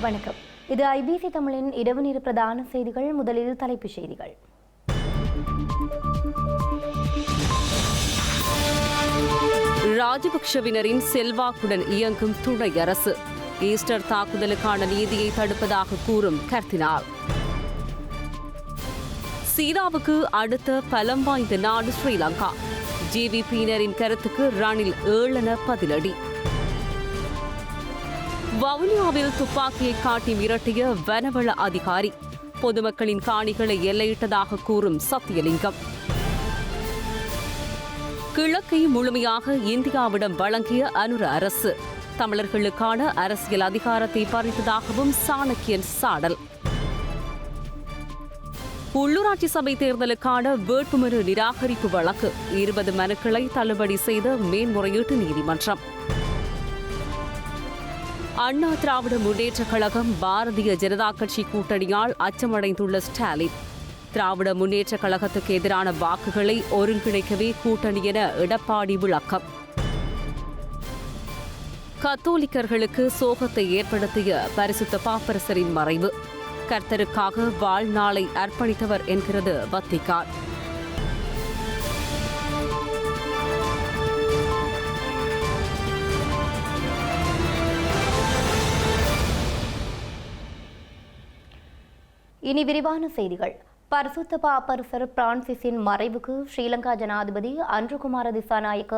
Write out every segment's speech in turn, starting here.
வணக்கம். இது ஐபிசி தமிழின் இரவு நேர பிரதான செய்திகள். முதலில் தலைப்புச் செய்திகள். ராஜபக்ஷவினரின் செல்வாக்குடன் இயங்கும் துணை அரசு. ஈஸ்டர் தாக்குதலுக்கான நீதியை தடுப்பதாக கூறும் கர்த்தினால் சீனாவுக்கு அடுத்த பலம் வாய்ந்த நாடு ஸ்ரீலங்கா. ஜிவிபியினரின் கருத்துக்கு ரணில் ஏளன பதிலடி. வவுனியாவில் துப்பாக்கியை காட்டி மிரட்டிய வனவள அதிகாரி. பொதுமக்களின் காணிகளை எல்லையிட்டதாக கூறும் சத்தியலிங்கம். கிழக்கை முழுமையாக இந்தியாவிடம் வழங்கிய அனுர அரசு. தமிழர்களுக்கான அரசியல் அதிகாரத்தை பறித்ததாகவும் சாணக்கியன் சாடல். உள்ளூராட்சி சபை தேர்தலுக்கான வேட்புமனு நிராகரிப்பு வழக்கு. இருபது மனுக்களை தள்ளுபடி செய்த மேன்முறையீட்டு நீதிமன்றம். அண்ணா திராவிட முன்னேற்றக் கழகம் பாரதிய ஜனதா கட்சி கூட்டணியால் அச்சமடைந்துள்ள ஸ்டாலின். திராவிட முன்னேற்றக் கழகத்துக்கு எதிரான வாக்குகளை ஒருங்கிணைக்கவே கூட்டணி என எடப்பாடி விளக்கம். கத்தோலிக்கர்களுக்கு சோகத்தை ஏற்படுத்திய பரிசுத்த பாப்பரசரின் மறைவு. கர்த்தருக்காக வாழ்நாளை அர்ப்பணித்தவர் என்கிறது வத்திகான் இனி விரிவான செய்திகள். பரிசுத்த பாப்பரசர் பிரான்சிஸின் மறைவுக்கு ஸ்ரீலங்கா ஜனாதிபதி அன்றுகுமார திசாநாயக்க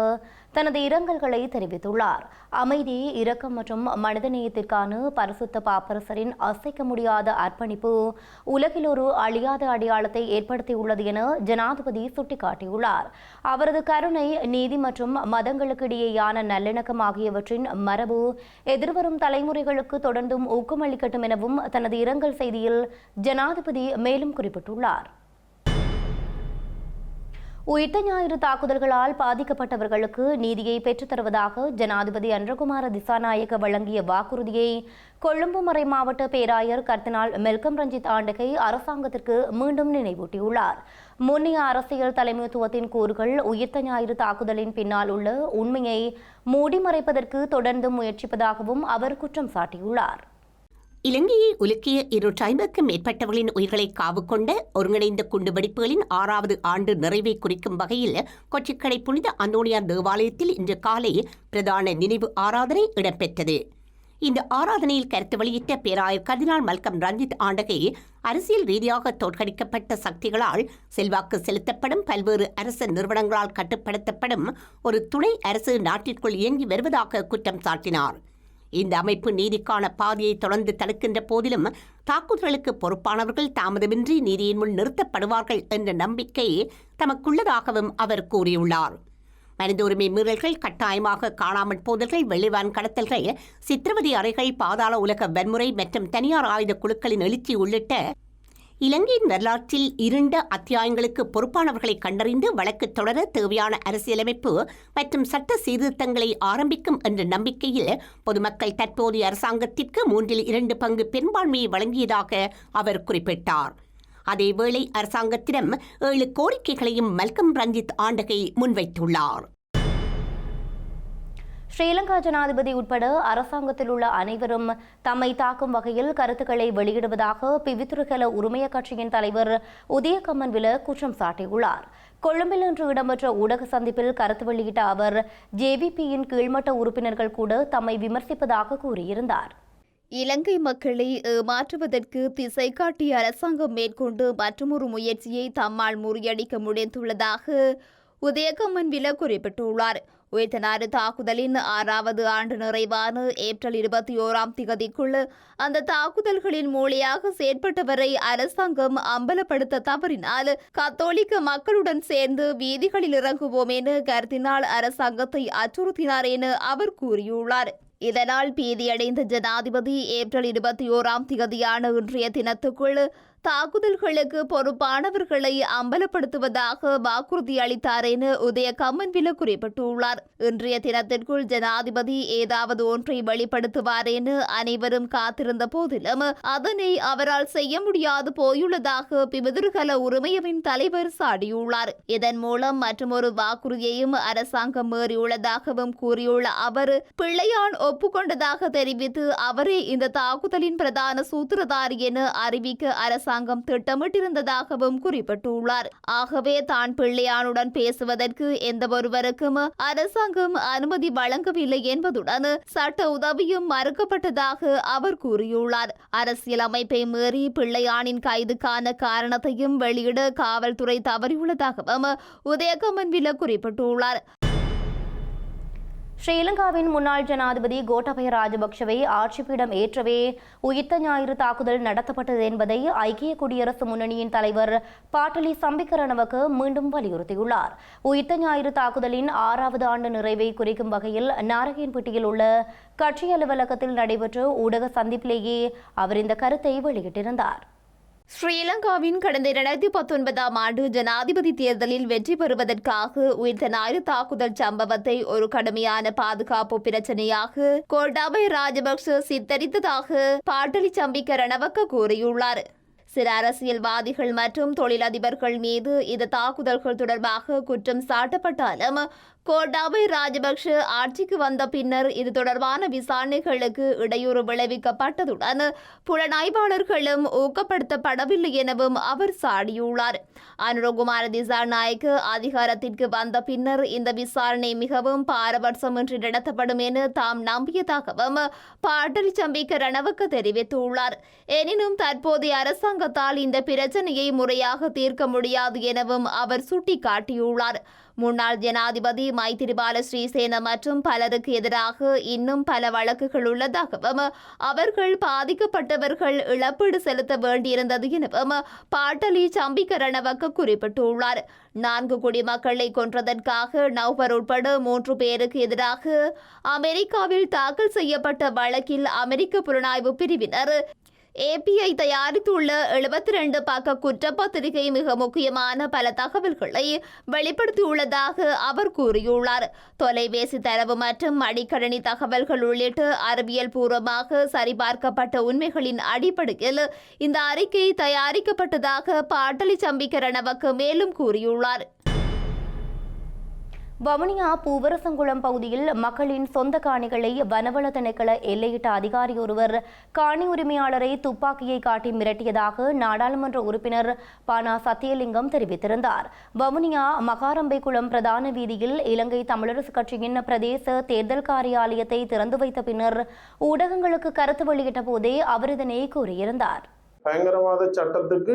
தனது இரங்கல்களை தெரிவித்துள்ளார். அமைதி இரக்கம் மற்றும் மனிதநேயத்திற்கான பரிசுத்த பாப்பரசரின் அசைக்க முடியாத அர்ப்பணிப்பு உலகில் ஒரு அழியாத அடையாளத்தை ஏற்படுத்தியுள்ளது என ஜனாதிபதி சுட்டிக்காட்டியுள்ளார். அவரது கருணை நீதி மற்றும் மதங்களுக்கிடையேயான நல்லிணக்கம் ஆகியவற்றின் மரபு எதிர்வரும் தலைமுறைகளுக்கு தொடர்ந்தும் ஊக்கமளிக்கட்டும் எனவும் தனது இரங்கல் செய்தியில் ஜனாதிபதி மேலும் குறிப்பிட்டுள்ளார். உயிர்த்த ஞாயிறு தாக்குதல்களால் பாதிக்கப்பட்டவர்களுக்கு நீதியை பெற்றுத்தருவதாக ஜனாதிபதி அன்றகுமார திசாநாயக்க வழங்கிய வாக்குறுதியை கொழும்பு மறை மாவட்ட பேராயர் கர்த்தினால் மெல்கம் ரஞ்சித் ஆண்டகை அரசாங்கத்திற்கு மீண்டும் நினைவூட்டியுள்ளார். முன்னைய அரசியல் தலைமைத்துவத்தின் கூறுகள் உயிர்த்த ஞாயிறு தாக்குதலின் பின்னால் உள்ள உண்மையை மூடி மறைப்பதற்கு தொடர்ந்து முயற்சிப்பதாகவும் அவர் குற்றம் சாட்டியுள்ளார். இலங்கையை உலுக்கிய இருநூற்றி மேற்பட்டவர்களின் உயிர்களை காவு கொண்ட ஒருங்கிணைந்த குண்டுவெடிப்புகளின் ஆறாவது ஆண்டு நிறைவை குறிக்கும் வகையில் கொச்சிக்கடை புனித அந்தோணியார் தேவாலயத்தில் இன்று காலை பிரதான நினைவு ஆராதனை இடம்பெற்றது. இந்த ஆராதனையில் கருத்து வெளியிட்ட பேராயர் கர்தினால் மல்கம் ரஞ்சித் ஆண்டகை அரசியல் ரீதியாக தோற்கடிக்கப்பட்ட சக்திகளால் செல்வாக்கு செலுத்தப்படும் பல்வேறு அரசு நிறுவனங்களால் கட்டுப்படுத்தப்படும் ஒரு துணை அரசு நாட்டிற்குள் இயங்கி வருவதாக குற்றம் சாட்டினார். இந்த அமைப்பு நீதிக்கான பாதையை தொடர்ந்து தடுக்கின்ற போதிலும் தாக்குதலுக்கு பொறுப்பானவர்கள் தாமதமின்றி நீதியின் முன் நிறுத்தப்படுவார்கள் என்ற நம்பிக்கை தமக்குள்ளதாகவும் அவர் கூறியுள்ளார். மனித உரிமை மீறல்கள் கட்டாயமாக காணாமல் போதல்கள் வெளிவான் கடத்தல்கள் சித்திரவதை அறைகள் பாதாள உலக வன்முறை மற்றும் தனியார் ஆயுத குழுக்களின் எழுச்சி உள்ளிட்ட இலங்கையின் வரலாற்றில் இருண்ட அத்தியாயங்களுக்கு பொறுப்பானவர்களை கண்டறிந்து வழக்கு தொடர தேவையான அரசியலமைப்பு மற்றும் சட்ட சீர்திருத்தங்களை ஆரம்பிக்கும் என்ற நம்பிக்கையில் பொதுமக்கள் தற்போதைய அரசாங்கத்திற்கு மூன்றில் இரண்டு பங்கு பெரும்பான்மையை வழங்கியதாக அவர் குறிப்பிட்டார். அதேவேளை அரசாங்கத்திடம் ஏழு கோரிக்கைகளையும் மல்கம் ரஞ்சித் ஆண்டகை முன்வைத்துள்ளார். ஸ்ரீலங்கா ஜனாதிபதி உட்பட அரசாங்கத்தில் உள்ள அனைவரும் தம்மை தாக்கும் வகையில் கருத்துக்களை வெளியிடுவதாக பிவித்துருகல உரிமைய கட்சியின் தலைவர் உதயகம்மன் வில குற்றம் சாட்டியுள்ளார். கொழும்பில் இன்று இடம்பெற்ற ஊடக சந்திப்பில் கருத்து வெளியிட்ட அவர் ஜேவிபியின் கீழ்மட்ட உறுப்பினர்கள் கூட தம்மை விமர்சிப்பதாக கூறியிருந்தார். இலங்கை மக்களை ஏமாற்றுவதற்கு திசை காட்டிய அரசாங்கம் மேற்கொண்டு மற்றொரு முயற்சியை தம்மால் முறியடிக்க முடிந்துள்ளதாக உதயகம்மன் வில குறிப்பிட்டுள்ளார். உயிர்த்தனாறு தாக்குதலின் ஆறாவது ஆண்டு நிறைவான ஏப்ரல் இருபத்தி ஓராம் திகதிக்குள் அந்த தாக்குதல்களின் மூலியாக செயற்பட்டவரை அரசாங்கம் அம்பலப்படுத்த தவறினால் கத்தோலிக்க மக்களுடன் சேர்ந்து வீதிகளில் இறங்குவோம் என கருத்தினால் அரசாங்கத்தை அச்சுறுத்தினார் என அவர் கூறியுள்ளார். இதனால் பீதியடைந்த ஜனாதிபதி ஏப்ரல் இருபத்தி ஓராம் திகதியான இன்றைய தினத்துக்குள் தாக்குதல்களுக்கு பொறுப்பானவர்களை அம்பலப்படுத்துவதாக வாக்குறுதி அளித்தார் என உதய கம்மன்வில குறிப்பிட்டுள்ளார். இன்றைய தினத்திற்குள் ஜனாதிபதி ஏதாவது ஒன்றை வெளிப்படுத்துவார் என அனைவரும் காத்திருந்த போதிலும் அதனை அவரால் செய்ய முடியாது போயுள்ளதாக பிபதுர்கல உரிமையவின் தலைவர் சாடியுள்ளார். இதன் மூலம் மற்றொரு வாக்குறுதியையும் அரசாங்கம் மீறியுள்ளதாகவும் கூறியுள்ள அவர் பிள்ளையான் ஒப்புக்கொண்டதாக தெரிவித்து அவரே இந்த தாக்குதலின் பிரதான சூத்திரதாரி என அறிவிக்க அரசாங்கம் திட்டமிட்டிருந்ததாகவும் குறிப்பிட்டுள்ளார். ஆகவே தான் பிள்ளையானுடன் பேசுவதற்கு எந்த ஒருவருக்கும் அரசாங்கம் அனுமதி வழங்கவில்லை என்பதுடன் சட்ட உதவியும் மறுக்கப்பட்டதாக அவர் கூறியுள்ளார். அரசியல் அமைப்பை மீறி பிள்ளையானின் கைதுக்கான காரணத்தையும் வெளியிட காவல்துறை தவறியுள்ளதாகவும் உதயகமன்வில குறிப்பிட்டுள்ளார். ஸ்ரீலங்காவின் முன்னாள் ஜனாதிபதி கோட்டாபய ராஜபக்ஷவை ஆட்சிப்பீடம் ஏற்றவே உயிர்த்த ஞாயிறு தாக்குதல் நடத்தப்பட்டது என்பதை ஐக்கிய குடியரசு முன்னணியின் தலைவர் பாட்டலி சம்பிக்கரணவுக்கு மீண்டும் வலியுறுத்தியுள்ளார். உயிர்த்த ஞாயிறு தாக்குதலின் ஆறாவது ஆண்டு நிறைவை குறிக்கும் வகையில் நாரகன்பட்டியில் உள்ள கட்சி அலுவலகத்தில் நடைபெற்ற ஊடக சந்திப்பிலேயே அவர் இந்த கருத்தை வெளியிட்டிருந்தார். ஸ்ரீலங்காவின் கடந்த இரண்டாயிரத்தி பத்தொன்பதாம் ஆண்டு ஜனாதிபதி தேர்தலில் வெற்றி பெறுவதற்காக உயிர்த்த ஞாயிறு தாக்குதல் சம்பவத்தை ஒரு கடுமையான பாதுகாப்பு பிரச்சனையாக கோட்டாபய ராஜபக்ச சித்தரித்ததாக பாட்டலி சம்பிக்க ரணவக்க கூறியுள்ளார். சில அரசியல்வாதிகள் மற்றும் தொழிலதிபர்கள் மீது இந்த தாக்குதல்கள் தொடர்பாக குற்றம் சாட்டப்பட்டாலும் கோட்டாபை ராஜபக்ஷ ஆட்சிக்கு வந்த பின்னர் இது தொடர்பான விசாரணைகளுக்கு இடையூறு விளைவிக்கப்பட்டதுடன் புலனாய்வாளர்களும் ஊக்கப்படுத்தப்படவில்லை எனவும் அவர் சாடியுள்ளார். அனுரகுமார திசாநாயக்கு அதிகாரத்திற்கு வந்த பின்னர் இந்த விசாரணை மிகவும் பாரபட்சமின்றி நடத்தப்படும் என தாம் நம்பியதாகவும் பாட்டலி சம்பிக்க ரணவுக்கு தெரிவித்துள்ளார். எனினும் தற்போதைய அரசாங்க அரசாங்கத்தால் இந்த பிரச்சனையை முறையாக தீர்க்க முடியாது எனவும் அவர் சுட்டிக்காட்டியுள்ளார். முன்னாள் ஜனாதிபதி மைத்திரிபால ஸ்ரீசேன மற்றும் பலருக்கு எதிராக இன்னும் பல வழக்குகள் உள்ளதாகவும் அவர்கள் பாதிக்கப்பட்டவர்கள் இழப்பீடு செலுத்த வேண்டியிருந்தது எனவும் பாட்டலி சம்பிக்கரணவக்கு குறிப்பிட்டுள்ளார். நான்கு குடிமக்களை கொன்றதற்காக நவ்பர் உட்பட மூன்று பேருக்கு எதிராக அமெரிக்காவில் தாக்கல் செய்யப்பட்ட வழக்கில் அமெரிக்க புலனாய்வு பிரிவினர் ஏபிஐ தயாரித்துள்ள எழுபத்தி ரெண்டு பக்க குற்றப்பத்திரிகை மிக முக்கியமான பல தகவல்களை வெளிப்படுத்தியுள்ளதாக அவர் கூறியுள்ளார். தொலைபேசி தரவு மற்றும் மடிக்கணினி தகவல்கள் உள்ளிட்ட அறிவியல் பூர்வமாக சரிபார்க்கப்பட்ட உண்மைகளின் அடிப்படையில் இந்த அறிக்கை தயாரிக்கப்பட்டதாக பாட்டலி சம்பிக்க ரணவக்கு மேலும் கூறியுள்ளார். வவுனியா பூவரசங்குளம் பகுதியில் மக்களின் சொந்த காணிகளை வனவள திணைக்கள எல்லையிட்ட அதிகாரி ஒருவர் காணி உரிமையாளரை துப்பாக்கியை காட்டி மிரட்டியதாக நாடாளுமன்ற உறுப்பினர் பானா சத்தியலிங்கம் தெரிவித்திருந்தார். வவுனியா மகாரம்பைக்குளம் பிரதான வீதியில் இலங்கை தமிழரசு கட்சியின் பிரதேச தேர்தல் காரியாலயத்தை திறந்து வைத்த பின்னர் ஊடகங்களுக்கு கருத்து வெளியிட்ட போதே அவர் இதனை கூறியிருந்தார். பயங்கரவாத சட்டத்துக்கு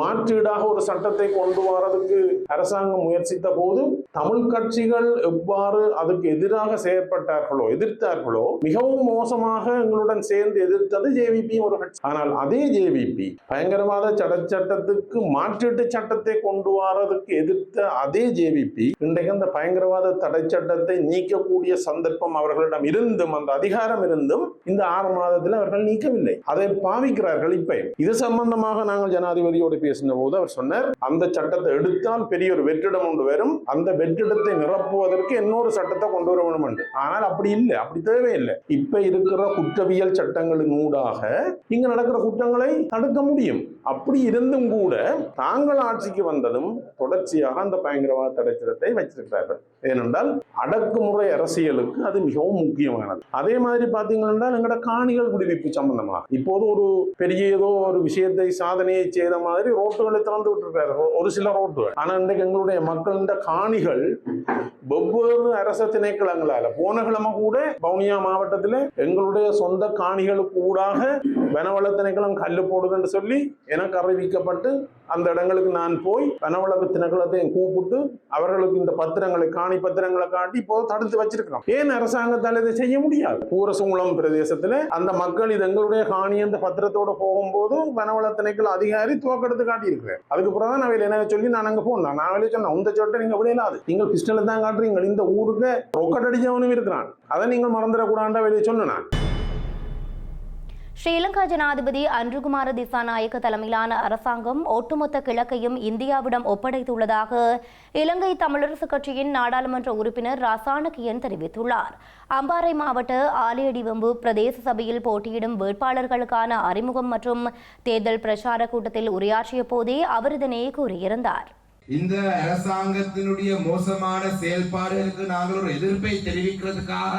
மாற்றீடாக ஒரு சட்டத்தை கொண்டு வரதுக்கு அரசாங்கம் முயற்சித்த போது தமிழ் கட்சிகள் எவ்வாறு அதுக்கு எதிராக செயற்பட்டார்களோ எதிர்த்தார்களோ மிகவும் மோசமாக எங்களுடன் சேர்ந்து எதிர்த்தது ஜேவிபி ஒரு கட்சி. ஆனால் அதே ஜேவிபி பயங்கரவாத தடை சட்டத்துக்கு மாற்றீட்டு சட்டத்தை கொண்டு வரதுக்கு எதிர்த்த அதே ஜேவிபி இன்றைக்கு அந்த பயங்கரவாத தடை சட்டத்தை நீக்கக்கூடிய சந்தர்ப்பம் அவர்களிடம் இருந்தும் அந்த அதிகாரம் இருந்தும் இந்த ஆறு மாதத்தில் அவர்கள் நீக்கவில்லை. அதை பாவிக்கிறார்கள் இப்ப. இது சம்பந்தமாக நாங்கள் ஜனாதிபதியோடு பேசின போது அவர் சொன்னார் அந்த சட்டத்தை எடுத்தால் பெரிய ஒரு வெற்றிடம் ஒன்று வரும். அந்த வெற்றிடத்தை நிரப்புவதற்கு இன்னொரு சட்டத்தை கொண்டு வர வேணும் என்று ஆனால் அப்படி இல்லை அப்படி தேவையில்லை இப்ப இருக்கிற குற்றவியல் சட்டங்களின் ஊடாக இங்க நடக்கிற குற்றங்களை தடுக்க முடியும். அப்படி இருந்தும் கூட தாங்கள் ஆட்சிக்கு வந்ததும் தொடர்ச்சியாக அந்த பயங்கரவாத தடை சட்டத்தை வச்சிருக்கிறார்கள் ஏனென்றால் அடக்குமுறை அரசியலுக்கு அது மிகவும் முக்கியமானது. அதே மாதிரி பாத்தீங்கன்னா எங்களோட காணிகள் விடுவிப்பு சம்பந்தமாக. இப்போது ஒரு பெரிய ஏதோ ஒரு விஷயத்தை சாதனையை செய்த மாதிரி ரோட்டுகளை திறந்து விட்டுருக்காரு. ஒரு சில ரோட்டுகள். ஆனா இன்றைக்கு எங்களுடைய மக்களின் காணிகள் வெவ்வேறு அரச திணைக்களங்களால போன கிழமை கூட பவுனியா மாவட்டத்தில் எங்களுடைய சொந்த காணிகளுக்கு ஊடாக வனவள திணைக்களம் கல்லு போடுதுன்னு சொல்லி எனக்கு அறிவிக்கப்பட்டு அந்த இடங்களுக்கு நான் போய் வனவள திணைக்களத்தையும் கூப்பிட்டு அவர்களுக்கு இந்த பத்திரங்களை காணி பத்திரங்களை காட்டி இப்போ தடுத்து வச்சிருக்கிறோம். ஏன் அரசாங்கத்தால் இதை செய்ய முடியாது? பூரசங்குளம் பிரதேசத்தில் அந்த மக்கள் இது எங்களுடைய காணி அந்த பத்திரத்தோட போகும்போது வனவள திணைக்கள அதிகாரி துவக்கெடுத்து காட்டியிருக்கிறேன் அதுக்கு பிறகு தான் வேலை என்ன சொல்லி நான் அங்கே போனேன். நான் வெளியே சொன்னேன் உந்த சொட்டை நீங்க விடையிலாது நீங்கள் பிஸ்டலை தான் காட்டுறீங்க. இந்த ஊருக்கு ரொக்கட் அடிச்சவனும் இருக்கிறான். அதை நீங்கள் மறந்துடக்கூடாண்டா வெளியே சொன்னேன் நான். ஸ்ரீலங்கா ஜனாதிபதி அன்றுகுமார திசாநாயக்க தலைமையிலான அரசாங்கம் ஒட்டுமொத்த கிழக்கையும் இந்தியாவிடம் ஒப்படைத்துள்ளதாக இலங்கை தமிழரசு கட்சியின் நாடாளுமன்ற உறுப்பினர் ராசானகியன் தெரிவித்துள்ளார். அம்பாறை மாவட்ட ஆலியடிவம்பு பிரதேச சபையில் போட்டியிடும் வேட்பாளர்களுக்கான அறிமுகம் மற்றும் தேர்தல் பிரச்சார கூட்டத்தில் உரையாற்றிய போதே அவர் இதனை கூறியிருந்தார். இந்த அரசாங்கத்தினுடைய மோசமான செயல்பாடுகளுக்கு நாங்கள் ஒரு எதிர்ப்பை தெரிவிக்கிறதுக்காக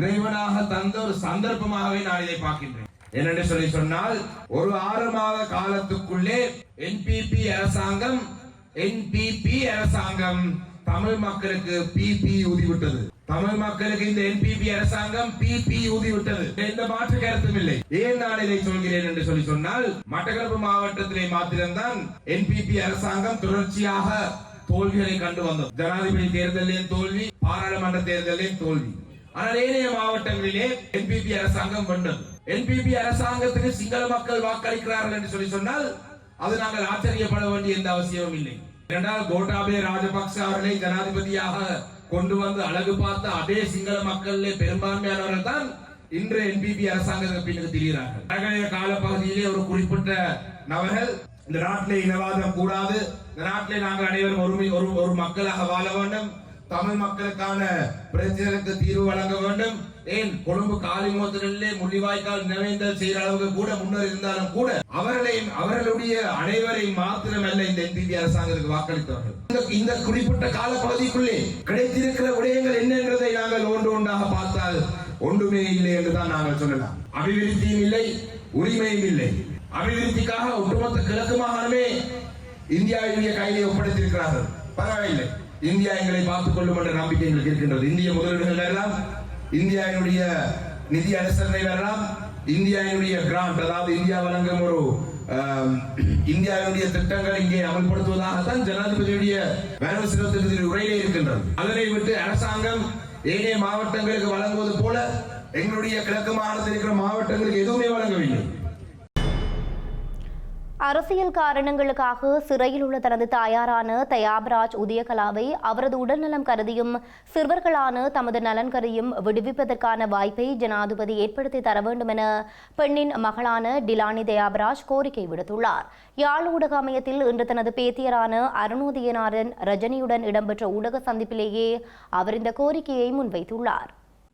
இறைவனாக தந்த ஒரு சந்தர்ப்பமாகவே நான் இதை பார்க்கின்றேன். என்னென்று சொல்லி சொன்னால் ஒரு ஆறு மாத காலத்துக்குள்ளே என்பிபி அரசாங்கம் என்பிபி அரசாங்கம் தமிழ் மக்களுக்கு பிபி ஊதிவிட்டது. தமிழ் மக்களுக்கு இந்த என்பிபி அரசாங்கம் பிபி ஊதிவிட்டது. எந்த மாற்று கருத்தும் இல்லை. ஏன் நான் இதை சொல்கிறேன் என்று சொல்லி சொன்னால் மட்டக்களப்பு மாவட்டத்திலே மாத்திரம்தான் என்பிபி அரசாங்கம் தொடர்ச்சியாக தோல்விகளை கண்டு வந்தோம் ஜனாதிபதி தேர்தலையும் தோல்வி பாராளுமன்ற தேர்தலின் தோல்வி. ஆனால் ஏனைய மாவட்டங்களிலே என்பிபி அரசாங்கம் வேண்டும். என்பிபி அரசாங்கத்துக்கு சிங்கள மக்கள் வாக்களிக்கிறார்கள் என்று சொல்லி சொன்னால் அது நாங்கள் ஆச்சரியப்பட வேண்டிய எந்த அவசியமும் இல்லை. இரண்டால் கோட்டாபே ராஜபக்ச அவர்களை ஜனாதிபதியாக கொண்டு வந்து அழகு பார்த்த அதே சிங்கள மக்களிலே பெரும்பான்மையானவர்கள் தான் இன்று என்பிபி அரசாங்கத்துக்கு பின்னுக்கு திரிகிறார்கள். அழகைய காலப்பகுதியிலே ஒரு குறிப்பிட்ட நபர்கள் இந்த நாட்டிலே இனவாதம் கூடாது இந்த நாட்டிலே நாங்கள் அனைவரும் ஒரு ஒரு மக்களாக வாழ வேண்டும். தமிழ் மக்களுக்கான பிரச்சனைகளுக்கு தீர்வு வழங்க வேண்டும். ஏன்? கொழும்பு காலிமுகத்திலே முள்ளிவாய்க்கால் நிறைந்தல் செய்கிற அளவுக்கு கூட முன்னர் இருந்தாலும் கூட அவர்களையும் அவர்களுடைய அனைவரையும் மாத்திரமல்ல இந்த என்பிபி அரசாங்கத்துக்கு வாக்களித்தவர்கள். இந்த- குறிப்பிட்ட குறிப்பிட்ட காலப்பகுதிக்குள்ளே கிடைத்திருக்கிற விடயங்கள் என்னன்றதை நாங்கள் ஒன்று ஒன்றாக பார்த்தால் ஒன்றுமே இல்லை என்றுதான் நாங்கள் சொல்லலாம். அபிவிருத்தியும் இல்லை உரிமையும் இல்லை. அபிவிருத்திக்காக ஒட்டுமொத்த கிழக்கு மாகாணமே இந்தியாவினுடைய கையிலே ஒப்படைத்திருக்கிறார்கள். பரவாயில்லை. இந்தியா எங்களை பார்த்துக் கொள்ளும் என்ற நம்பிக்கை எங்களுக்கு இருக்கின்றது. இந்திய முதலீடுகள் வரலாம். இந்தியாவினுடைய நிதி அனுசரணை வரலாம். இந்தியாவினுடைய கிராண்ட் அதாவது இந்தியா வழங்கும் ஒரு இந்தியாவினுடைய திட்டங்கள் இங்கே அமல்படுத்துவதாகத்தான் ஜனாதிபதியுடைய வேலை செலவு உரையிலே இருக்கின்றது. அதனை விட்டு அரசாங்கம் ஏனைய மாவட்டங்களுக்கு வழங்குவது போல எங்களுடைய கிழக்கு மாகாணத்தில் இருக்கிற மாவட்டங்களுக்கு எதுவுமே வழங்கவில்லை. அரசியல் காரணங்களுக்காக சிறையில் உள்ள தனது தாயாரான தயாபராஜ் உதயகலாவை அவரது உடல்நலம் கருதியும் சிறுவர்களான தமது நலன் கருதியும் விடுவிப்பதற்கான வாய்ப்பை ஜனாதிபதி ஏற்படுத்தி தர வேண்டும் என பெண்ணின் மகளான டிலானி தயாபராஜ் கோரிக்கை விடுத்துள்ளார். யாழ் ஊடக அமையத்தில் இன்று தனது பேத்தியரான அருணோதயனாரன் ரஜினியுடன் இடம்பெற்ற ஊடக சந்திப்பிலேயே அவர் இந்த கோரிக்கையை முன்வைத்துள்ளார்.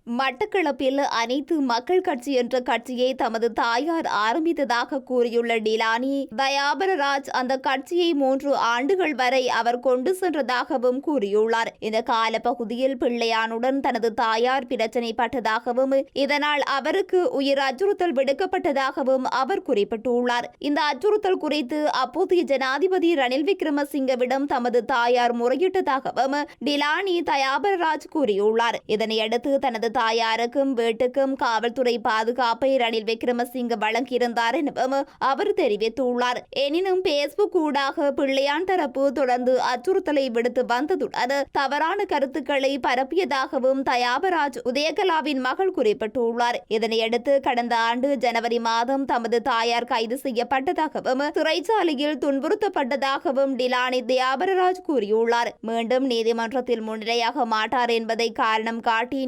மட்டக்களப்பில் அனைத்து மக்கள் கட்சி என்ற கட்சியை தமது தாயார் ஆரம்பித்ததாக கூறியுள்ள டிலானி தயாபரராஜ் அந்த கட்சியை மூன்று ஆண்டுகள் வரை அவர் கொண்டு சென்றதாகவும் கூறியுள்ளார். இந்த காலப்பகுதியில் பிள்ளையானுடன் தனது தாயார் பிரச்சனைப்பட்டதாகவும் இதனால் அவருக்கு உயிர் அச்சுறுத்தல் விடுக்கப்பட்டதாகவும் அவர் குறிப்பிட்டுள்ளார். இந்த அச்சுறுத்தல் குறித்து அப்போதைய ஜனாதிபதி ரணில் விக்ரமசிங்கவிடம் தமது தாயார் முறையிட்டதாகவும் டிலானி தயாபரராஜ் கூறியுள்ளார். இதனையடுத்து தனது தாயாருக்கும் வீட்டுக்கும் காவல்துறை பாதுகாப்பை ரணில் விக்ரமசிங்க வழங்கியிருந்தார் எனவும் அவர் தெரிவித்துள்ளார். எனினும் பேஸ்புக் ஊடாக பிள்ளையான் தரப்பு தொடர்ந்து அச்சுறுத்தலை விடுத்து வந்ததுடன் தவறான கருத்துக்களை பரப்பியதாகவும் தயாபராஜ் உதயகலாவின் மகள் குறிப்பிட்டுள்ளார். இதனையடுத்து கடந்த ஆண்டு ஜனவரி மாதம் தமது தாயார் கைது செய்யப்பட்டதாகவும் சிறைச்சாலையில் துன்புறுத்தப்பட்டதாகவும் டிலானி தயாபரராஜ் கூறியுள்ளார். மீண்டும் நீதிமன்றத்தில் முன்னிலையாக மாட்டார் என்பதை காரணம் காட்டி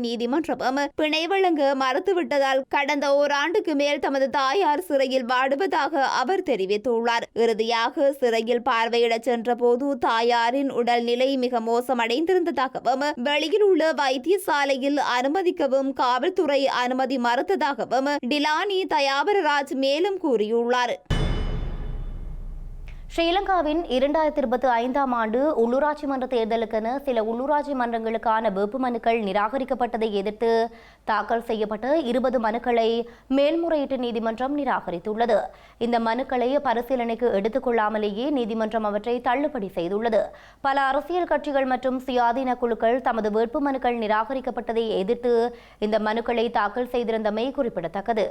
நீதிமன்றமும் பிணை வழங்க மறுத்துவிட்டதால் கடந்த ஓராண்டுக்கு மேல் தமது தாயார் சிறையில் வாடுவதாக அவர் தெரிவித்துள்ளார். இறுதியாக சிறையில் பார்வையிடச் சென்றபோது தாயாரின் உடல்நிலை மிக மோசமடைந்திருந்ததாகவும் வெளியில் உள்ள வைத்தியசாலையில் அனுமதிக்கவும் காவல்துறை அனுமதி மறுத்ததாகவும் டிலானி தயாபரராஜ் மேலும் கூறியுள்ளார். ஸ்ரீலங்காவின் இரண்டாயிரத்தி இருபத்தி ஐந்தாம் ஆண்டு உள்ளூராட்சி மன்ற தேர்தலுக்கென சில உள்ளூராட்சி மன்றங்களுக்கான வேட்புமனுக்கள் நிராகரிக்கப்பட்டதை எதிர்த்து தாக்கல் செய்யப்பட்ட இருபது மனுக்களை மேல்முறையீட்டு நீதிமன்றம் நிராகரித்துள்ளது. இந்த மனுக்களை பரிசீலனைக்கு எடுத்துக்கொள்ளாமலேயே நீதிமன்றம் அவற்றை தள்ளுபடி செய்துள்ளது. பல அரசியல் கட்சிகள் மற்றும் சுயாதீன குழுக்கள் தமது வேட்புமனுக்கள் நிராகரிக்கப்பட்டதை எதிர்த்து இந்த மனுக்களை தாக்கல் செய்திருந்தமை குறிப்பிடத்தக்கது.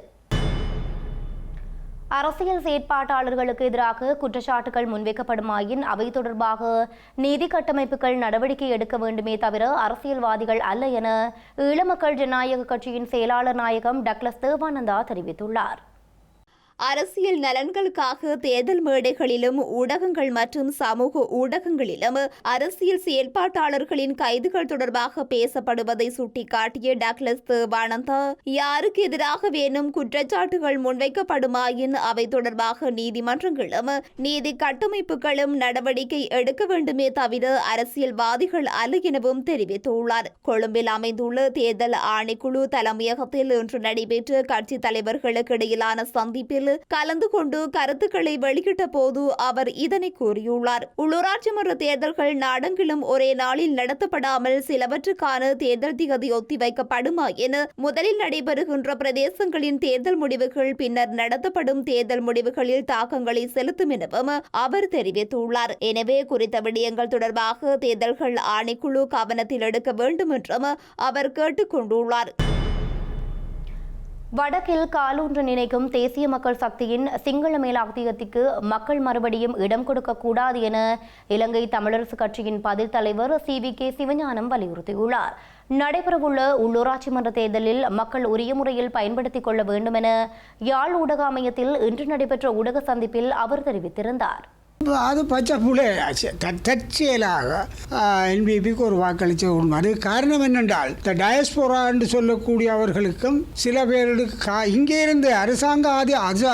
அரசியல் செயற்பாட்டாளர்களுக்கு எதிராக குற்றச்சாட்டுகள் முன்வைக்கப்படுமாயின் அவை தொடர்பாக நீதி கட்டமைப்புகள் நடவடிக்கை எடுக்க வேண்டுமே தவிர அரசியல்வாதிகள் அல்ல என ஈழமக்கள் ஜனநாயக கட்சியின் செயலாளர் நாயகம் டக்ளஸ் தேவானந்தா தெரிவித்துள்ளார். அரசியல் நலன்களுக்காக தேர்தல் மேடைகளிலும் ஊடகங்கள் மற்றும் சமூக ஊடகங்களிலும் அரசியல் செயல்பாட்டாளர்களின் கைதுகள் தொடர்பாக பேசப்படுவதை சுட்டிக்காட்டிய டக்லஸ் தேவானந்தா யாருக்கு எதிராக வேணும் குற்றச்சாட்டுகள் முன்வைக்கப்படுமாயின் அவை தொடர்பாக நீதிமன்றங்களும் நீதி கட்டமைப்புகளும் நடவடிக்கை எடுக்க வேண்டுமே தவிர அரசியல்வாதிகள் அல்ல எனவும் தெரிவித்துள்ளார். கொழும்பில் அமைந்துள்ள தேர்தல் ஆணைக்குழு தலைமையகத்தில் இன்று நடைபெற்ற கட்சி தலைவர்களுக்கு இடையிலான சந்திப்பில் கலந்து கொண்டு கருத்துக்களை வெளியிட்ட போது அவர் இதனை கூறியுள்ளார். உள்ளூராட்சி மன்ற தேர்தல்கள் நாடெங்கிலும் ஒரே நாளில் நடத்தப்படாமல் சிலவற்றுக்கான தேர்தல் திகதி ஒத்திவைக்கப்படுமா என முதலில் நடைபெறுகின்ற பிரதேசங்களின் தேர்தல் முடிவுகள் பின்னர் நடத்தப்படும் தேர்தல் முடிவுகளில் தாக்கங்களை செலுத்தும் எனவும் அவர் தெரிவித்துள்ளார். எனவே குறித்த விடயங்கள் தொடர்பாக தேர்தல்கள் ஆணைக்குழு கவனத்தில் எடுக்க வேண்டும் என்றும் அவர் கேட்டுக் கொண்டுள்ளார். வடக்கில் காலூன்று நினைக்கும் தேசிய மக்கள் சக்தியின் சிங்கள மேலாதிக்கத்திற்கு மக்கள் மறுபடியும் இடம் கொடுக்கக்கூடாது என இலங்கை தமிழரசு கட்சியின் பதில் தலைவர் சி வி கே சிவஞானம் வலியுறுத்தியுள்ளார். நடைபெறவுள்ள உள்ளூராட்சி மன்ற தேர்தலில் மக்கள் உரிய முறையில் பயன்படுத்திக் கொள்ள வேண்டும் என யாழ் ஊடக அமையத்தில் இன்று நடைபெற்ற ஊடக சந்திப்பில் அவர் தெரிவித்திருந்தார். அது பச்சை புலே தற்செயலாக என்பிபிக்கு ஒரு வாக்களிச்ச உண்மை. அது காரணம் என்னென்றால் இந்த டயஸ்போரா என்று சொல்லக்கூடியவர்களுக்கும் சில பேருக்கு கா இங்கே இருந்து அரசாங்க ஆதி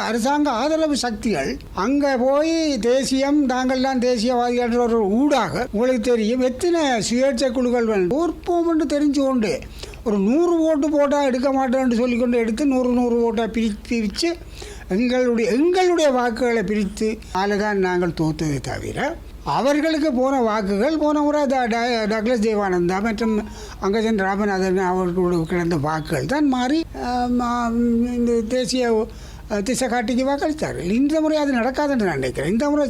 அரசாங்க ஆதரவு சக்திகள் அங்கே போய் தேசியம் நாங்கள்லாம் தேசியவாதிகள் என்ற ஒரு ஊடாக உங்களுக்கு தெரியும். எத்தனை சுயேட்சை குழுக்கள் ஊர்ப்போம் என்று தெரிஞ்சு கொண்டு ஒரு நூறு ஓட்டு போட்டால் எடுக்க மாட்டோம்னு சொல்லிக்கொண்டு எடுத்து நூறு நூறு ஓட்டாக பிரி பிரித்து எங்களுடைய எங்களுடைய வாக்குகளை பிரித்து தான் நாங்கள் தோத்ததை தவிர அவர்களுக்கு போன வாக்குகள் போன முறை ட- டக்ளஸ் தேவானந்தா மற்றும் அங்கஜன் ராமநாதன் அவர்களோடு கிடந்த வாக்குகள் தான் மாறி இந்த தேசிய திசை காட்டிக்கு வாக்களித்தார்கள். இந்த முறை அது நடக்காதுன்னு நான் நினைக்கிறேன். இந்த முறை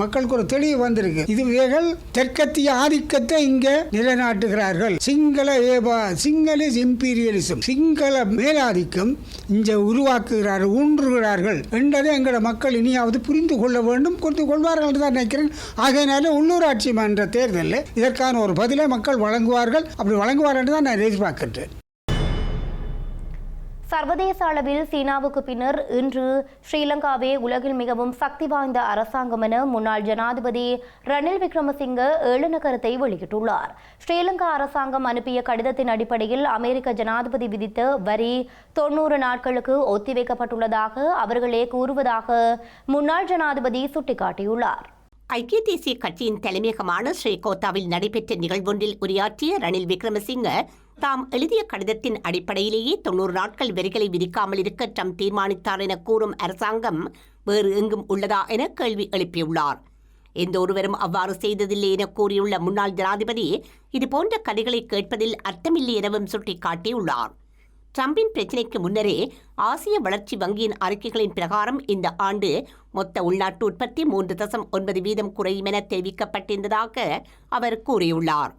மக்களுக்கு ஒரு தெளிவு வந்திருக்கு. இது இவைகள் தெற்கத்திய ஆதிக்கத்தை இங்கே நிலைநாட்டுகிறார்கள். சிங்கள ஏபா சிங்கள இம்பீரியலிசம் சிங்கள மேலாதிக்கம் இங்கே உருவாக்குகிறார்கள் ஊன்றுகிறார்கள் என்றதை எங்களோட மக்கள் இனியாவது புரிந்து கொள்ள வேண்டும் புரிந்து கொள்வார்கள் என்று தான் நினைக்கிறேன். ஆகையினால உள்ளூராட்சி மன்ற தேர்தலில் இதற்கான ஒரு பதிலை மக்கள் வழங்குவார்கள். அப்படி வழங்குவார்கள் என்று தான் நான் எதிர்பார்க்கின்றேன். சர்வதேச அளவில் சீனாவுக்கு பின்னர் இன்று ஸ்ரீலங்காவே உலகில் மிகவும் சக்தி வாய்ந்த அரசாங்கம் என முன்னாள் ஜனாதிபதி ரணில் விக்ரமசிங்க ஏளன கருத்தை வெளியிட்டுள்ளார். ஸ்ரீலங்கா அரசாங்கம் அனுப்பிய கடிதத்தின் அடிப்படையில் அமெரிக்க ஜனாதிபதி விதித்த வரி தொன்னூறு நாட்களுக்கு ஒத்திவைக்கப்பட்டுள்ளதாக அவர்களே கூறுவதாக முன்னாள் ஜனாதிபதி சுட்டிக்காட்டியுள்ளார். ஐக்கிய தேசிய கட்சியின் தலைமையகமான ஸ்ரீகோத்தாவில் நடைபெற்ற நிகழ்வொன்றில் உரையாற்றிய ரணில் விக்ரமசிங்க தாம் எழுதிய கடிதத்தின் அடிப்படையிலேயே தொன்னூறு நாட்கள் வரிகளை விதிக்காமல் இருக்க ட்ரம்ப் தீர்மானித்தார் என கூறும் அரசாங்கம் வேறு எங்கும் உள்ளதா என கேள்வி எழுப்பியுள்ளார். எந்த ஒருவரும் அவ்வாறு செய்ததில்லை என கூறியுள்ள முன்னாள் ஜனாதிபதி இதுபோன்ற கதைகளை கேட்பதில் அர்த்தமில்லை எனவும் சுட்டிக்காட்டியுள்ளார். ட்ரம்பின் பிரச்சினைக்கு முன்னரே ஆசிய வளர்ச்சி வங்கியின் அறிக்கைகளின் பிரகாரம் இந்த ஆண்டு மொத்த உள்நாட்டு உற்பத்தி மூன்று தசம் ஒன்பது வீதம் குறையும் என தெரிவிக்கப்பட்டிருந்ததாக அவர் கூறியுள்ளார்.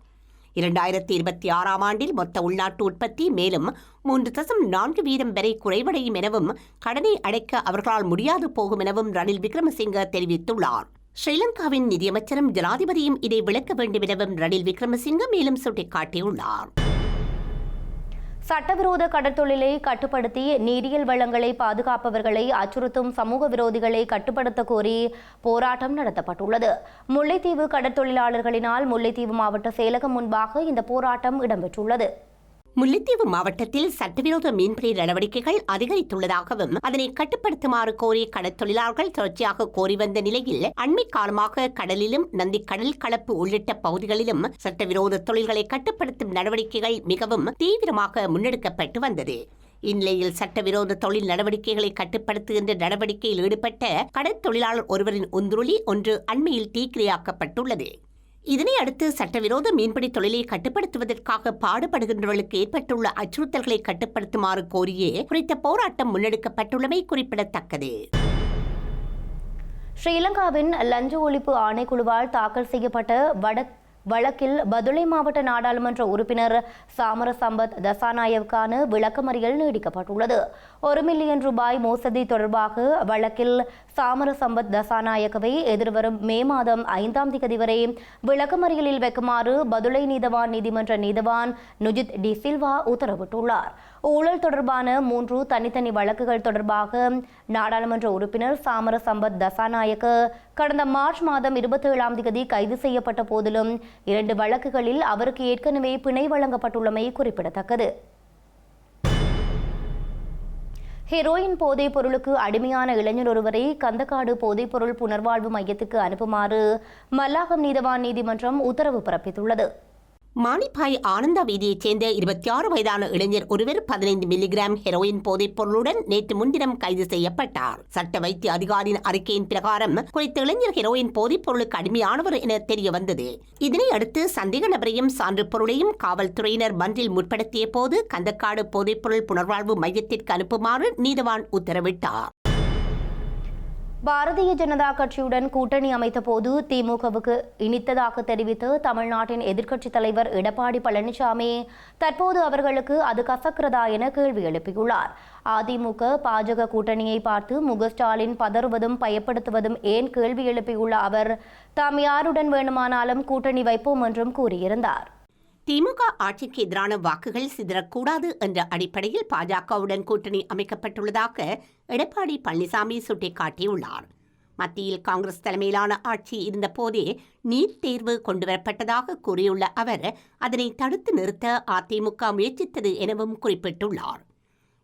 இரண்டாயிரத்தி இருபத்தி ஆறாம் ஆண்டில் மொத்த உள்நாட்டு உற்பத்தி மேலும் மூன்று தசம் நான்கு வீதம் வரை குறைவடையும் எனவும் கடனை அடைக்க அவர்களால் முடியாது போகும் எனவும் ரணில் விக்ரமசிங்க தெரிவித்துள்ளார். ஸ்ரீலங்காவின் நிதியமைச்சரும் ஜனாதிபதியும் இதை விளக்க வேண்டும் எனவும் ரணில் விக்ரமசிங்க மேலும் சுட்டிக்காட்டியுள்ளார். சட்டவிரோத கடற்தொழிலை கட்டுப்படுத்தி நீரியல் வளங்களை பாதுகாப்பவர்களை அச்சுறுத்தும் சமூக விரோதிகளை கட்டுப்படுத்த கோரி போராட்டம் நடத்தப்பட்டுள்ளது. முல்லைத்தீவு கடற்தொழிலாளர்களினால் முல்லைத்தீவு மாவட்ட செயலகம் முன்பாக இந்த போராட்டம் இடம்பெற்றுள்ளது. முல்லைத்தீவு மாவட்டத்தில் சட்டவிரோத மீன்பிடி நடவடிக்கைகள் அதிகரித்துள்ளதாகவும் அதனை கட்டுப்படுத்துமாறு கோரி கடற்தொழிலாளர்கள் தொடர்ச்சியாக கோரி வந்த நிலையில் அண்மை காலமாக கடலிலும் நந்தி கடல் கலப்பு உள்ளிட்ட பகுதிகளிலும் சட்டவிரோத தொழில்களை கட்டுப்படுத்தும் நடவடிக்கைகள் மிகவும் தீவிரமாக முன்னெடுக்கப்பட்டு வந்தது. இந்நிலையில் சட்டவிரோத தொழில் நடவடிக்கைகளை கட்டுப்படுத்துகின்ற நடவடிக்கையில் ஈடுபட்ட கடற்தொழிலாளர் ஒருவரின் உந்துருளி ஒன்று அண்மையில் தீக்கிரையாக்கப்பட்டுள்ளது இதனை அடுத்து சட்டவிரோத மீன்பிடி தொழிலை கட்டுப்படுத்துவதற்காக பாடுபடுகின்றவர்களுக்கு ஏற்பட்டுள்ள அச்சுறுத்தல்களை கட்டுப்படுத்துமாறு கோரியே குறித்த போராட்டம் முன்னெடுக்கப்பட்டுள்ளமை குறிப்பிடத்தக்கது. ஸ்ரீலங்காவின் லஞ்ச ஒழிப்பு ஆணைக்குழுவால் தாக்கல் செய்யப்பட்ட வட வழக்கில் பதுளை மாவட்ட நாடாளுமன்ற உறுப்பினர் சாமர சம்பத் தசாநாயவுக்கான விளக்கமறியல் நீடிக்கப்பட்டுள்ளது. ஒரு மில்லியன் ரூபாய் மோசடி தொடர்பாக வழக்கில் சாமர சம்பத் தசாநாயகவை எதிர்வரும் மே மாதம் ஐந்தாம் தேதி வரை விளக்கமறியலில் வைக்குமாறு பதுளை நீதவான் நீதிமன்ற நீதவான் நுஜித் டி சில்வா உத்தரவிட்டுள்ளார். ஊழல் தொடர்பான மூன்று தனித்தனி வழக்குகள் தொடர்பாக நாடாளுமன்ற உறுப்பினர் சாமர சம்பத் தசாநாயக்க கடந்த மார்ச் மாதம் இருபத்தி ஏழாம் தேதி கைது செய்யப்பட்ட போதிலும் இரண்டு வழக்குகளில் அவருக்கு ஏற்கனவே பிணை வழங்கப்பட்டுள்ளமை குறிப்பிடத்தக்கது. ஹெரோயின் போதைப் பொருளுக்கு அடிமையான இளைஞர் ஒருவரை கந்தக்காடு போதைப்பொருள் புனர்வாழ்வு மையத்துக்கு அனுப்புமாறு மல்லாகம் நீதவான் நீதிமன்றம் உத்தரவு பிறப்பித்துள்ளது. மானிப்பாய் ஆனந்தா வீதியைச் சேர்ந்த இருபத்தி ஆறு வயதான இளைஞர் ஒருவர் பதினைந்து மில்லிகிராம் ஹெரோயின் போதைப் பொருளுடன் நேற்று முன்தினம் கைது செய்யப்பட்டார். சட்ட வைத்திய அதிகாரியின் அறிக்கையின் பிரகாரம் குறித்த இளைஞர் ஹெரோயின் போதைப் பொருளுக்கு அடிமையானவர் என தெரிய வந்தது இதனை அடுத்து சந்தேக நபரையும் சான்று பொருளையும் காவல்துறையினர் மன்றில் முற்படுத்திய போது கந்தக்காடு போதைப்பொருள் புனர்வாழ்வு மையத்திற்கு அனுப்புமாறு நீதவான் உத்தரவிட்டார். பாரதிய ஜனதா கட்சியுடன் கூட்டணி அமைத்தபோது திமுகவுக்கு இனித்ததாக தெரிவித்து தமிழ்நாட்டின் எதிர்க்கட்சித் தலைவர் எடப்பாடி பழனிசாமி தற்போது அவர்களுக்கு அது கசக்கிறதா என கேள்வி எழுப்பியுள்ளார். அதிமுக பாஜக கூட்டணியை பார்த்து முக ஸ்டாலின் பதறுவதும் பயப்படுத்துவதும் ஏன் கேள்வி எழுப்பியுள்ள அவர் தாம் யாருடன் வேணுமானாலும் கூட்டணி வைப்போம் என்றும் கூறியிருந்தார். திமுக ஆட்சிக்கு எதிரான வாக்குகள் சிதறக்கூடாது என்ற அடிப்படையில் பாஜகவுடன் கூட்டணி அமைக்கப்பட்டுள்ளதாக எடப்பாடி பழனிசாமி சுட்டிக்காட்டியுள்ளார். மத்தியில் காங்கிரஸ் தலைமையிலான ஆட்சி இருந்தபோதே நீட் தேர்வு கொண்டுவரப்பட்டதாக கூறியுள்ள அவர் அதனை தடுத்து நிறுத்த அதிமுக முயற்சித்தது எனவும் குறிப்பிட்டுள்ளார்.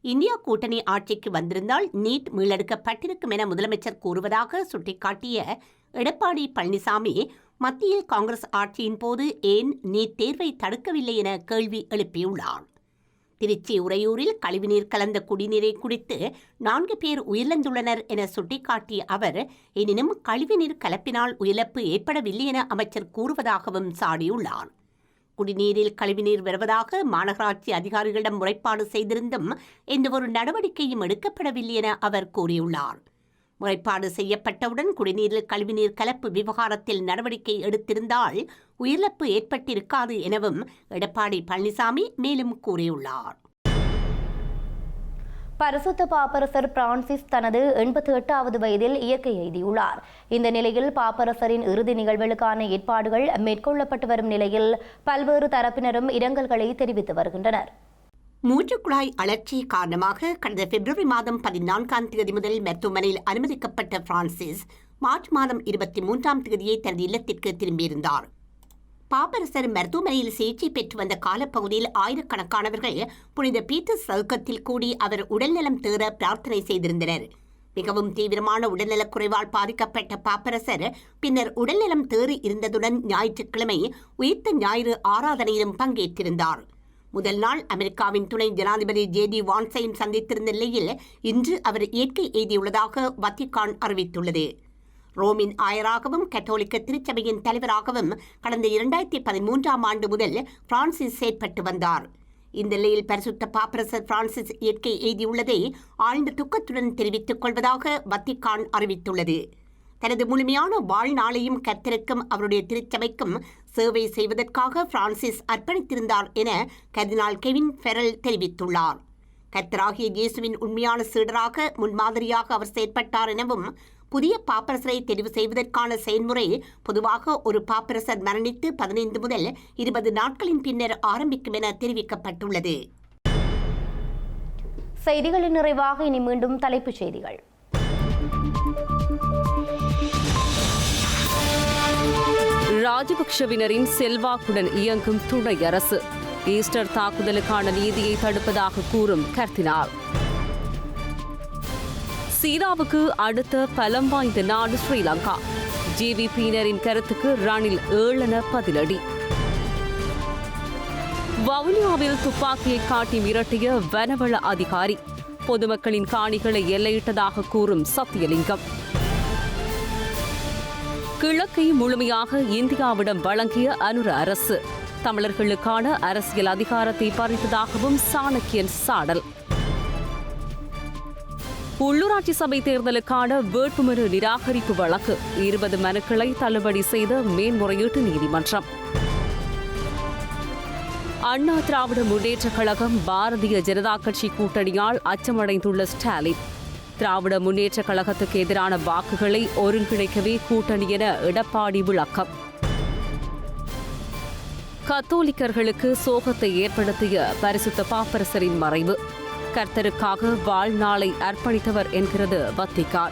இந்தியா கூட்டணி ஆட்சிக்கு வந்திருந்தால் நீட் மீளெடுக்கப்பட்டிருக்கும் என முதலமைச்சர் கூறுவதாக சுட்டிக்காட்டிய எடப்பாடி பழனிசாமி மத்தியில் காங்கிரஸ் ஆட்சியின் போது ஏன் நீட் தேர்வை தடுக்கவில்லை என கேள்வி எழுப்பியுள்ளார் திருச்சி உறையூரில் கழிவுநீர் கலந்த குடிநீரை குடித்து நான்கு பேர் உயிரிழந்துள்ளனர் என சுட்டிக்காட்டிய அவர் எனினும் கழிவுநீர் கலப்பினால் உயிரிழப்பு ஏற்படவில்லை என அமைச்சர் கூறுவதாகவும் சாடியுள்ளார். குடிநீரில் கழிவுநீர் வருவதாக மாநகராட்சி அதிகாரிகளிடம் முறைப்பாடு செய்திருந்தும் எந்தவொரு நடவடிக்கையும் எடுக்கப்படவில்லை என அவர் கூறியுள்ளார். முறைப்பாடு செய்யப்பட்டவுடன் குடிநீரில் கழிவுநீர் கலப்பு விவகாரத்தில் நடவடிக்கை எடுத்திருந்தால் உயிரிழப்பு ஏற்பட்டிருக்காது எனவும் எடப்பாடி பழனிசாமி மேலும் கூறியுள்ளார். பரிசுத்த பாப்பரசர் பிரான்சிஸ் தனது எண்பத்தி எட்டாவது வயதில் இயற்கை எய்தியுள்ளார். இந்த நிலையில் பாப்பரசரின் இறுதி நிகழ்வுகளுக்கான ஏற்பாடுகள் மேற்கொள்ளப்பட்டு வரும் நிலையில் பல்வேறு தரப்பினரும் இரங்கல்களை தெரிவித்து வருகின்றனர். மூச்சுக்குழாய் அழற்சி காரணமாக கடந்த பிப்ரவரி மாதம் பதினான்காம் தேதி முதல் மருத்துவமனையில் அனுமதிக்கப்பட்ட பிரான்சிஸ் மார்ச் மாதம் இருபத்தி மூன்றாம் தேதியை தனது இல்லத்திற்கு திரும்பியிருந்தார். பாப்பரசர் மருத்துவமனையில் சிகிச்சை பெற்று வந்த காலப்பகுதியில் ஆயிரக்கணக்கானவர்கள் புனித பீட்டர் சவுக்கத்தில் கூடி அவர் உடல்நலம் தேற பிரார்த்தனை செய்திருந்தனர். மிகவும் தீவிரமான உடல்நலக் குறைவால் பாதிக்கப்பட்ட பாப்பரசர் பின்னர் உடல்நலம் தேறி இருந்ததுடன் ஞாயிற்றுக்கிழமை உயிர்த்த ஞாயிறு ஆராதனையிலும் பங்கேற்றிருந்தார். முதல் நாள் அமெரிக்காவின் துணை ஜனாதிபதி ஜே டி வான்ஸையும் சந்தித்திருந்த நிலையில் இன்று அவர் இயற்கை எய்தியுள்ளதாக வத்திகான் அறிவித்துள்ளது. ரோமின் ஆயராகவும் கத்தோலிக்க திருச்சபையின் தலைவராகவும் கடந்த இரண்டாயிரத்தி பதிமூன்றாம் ஆண்டு முதல் பிரான்சிஸ் செயற்பட்டு வந்தார். இந்த நிலையில் பரிசுத்த பாப்பரசர் பிரான்சிஸ் இயற்கை எய்தியுள்ளதை ஆழ்ந்த துக்கத்துடன் தெரிவித்துக் கொள்வதாக வத்திகான் அறிவித்துள்ளது. தனது முழுமையான வாழ்நாளையும் கத்திருக்கும் அவருடைய திருச்சபைக்கும் சேவை செய்வதற்காக பிரான்சிஸ் அர்ப்பணித்திருந்தார் என கர்தினால் கெவின் ஃபெரல் தெரிவித்துள்ளார். கர்த்தராகிய இயேசுவின் உண்மையான சீடராக முன்மாதிரியாக அவர் செயற்பட்டார் எனவும் புதிய பாப்பரசரை தெரிவு செய்வதற்கான செயல்முறை பொதுவாக ஒரு பாப்பரசர் மரணித்து பதினைந்து முதல் இருபது நாட்களின் பின்னர் ஆரம்பிக்கும் என தெரிவிக்கப்பட்டுள்ளது. செய்திகளின் நிறைவாக இனி மீண்டும் தலைப்புச் செய்திகள். ராஜபக்ஷவினரின் செல்வாக்குடன் இயங்கும் துணை அரசு. ஈஸ்டர் தாக்குதலுக்கான நீதியை தடுப்பதாக கூறும் கர்தினால் சீனாவுக்கு அடுத்த பலம் வாய்ந்த நாடு ஸ்ரீலங்கா. ஜிவிபியினரின் கருத்துக்கு ரணில் ஏளன பதிலடி. வவுனியாவில் துப்பாக்கியை காட்டி மிரட்டிய வனவள அதிகாரி. பொதுமக்களின் காணிகளை எல்லையிட்டதாக கூறும் சத்தியலிங்கம். கிழக்கை முழுமையாக இந்தியாவிடம் வழங்கிய அனுர அரசு. தமிழர்களுக்கான அரசியல் அதிகாரத்தை பறித்ததாகவும் சாணக்கியன் சாடல். உள்ளூராட்சி சபை தேர்தலுக்கான வேட்புமனு நிராகரிப்பு வழக்கு. இருபது மனுக்களை தள்ளுபடி செய்த மேன்முறையீட்டு நீதிமன்றம். அண்ணா திராவிட முன்னேற்றக் கழகம் பாரதிய ஜனதா கட்சி கூட்டணியால் அச்சமடைந்துள்ள ஸ்டாலின். திராவிட முன்னேற்றக் கழகத்துக்கு எதிரான வாக்குகளை ஒருங்கிணைக்கவே கூட்டணி என எடப்பாடி விளக்கம். கத்தோலிக்கர்களுக்கு சோகத்தை ஏற்படுத்திய பரிசுத்த பாப்பரசரின் மறைவு. கர்த்தருக்காக வாழ்நாளை அர்ப்பணித்தவர் என்கிறது வத்திகான்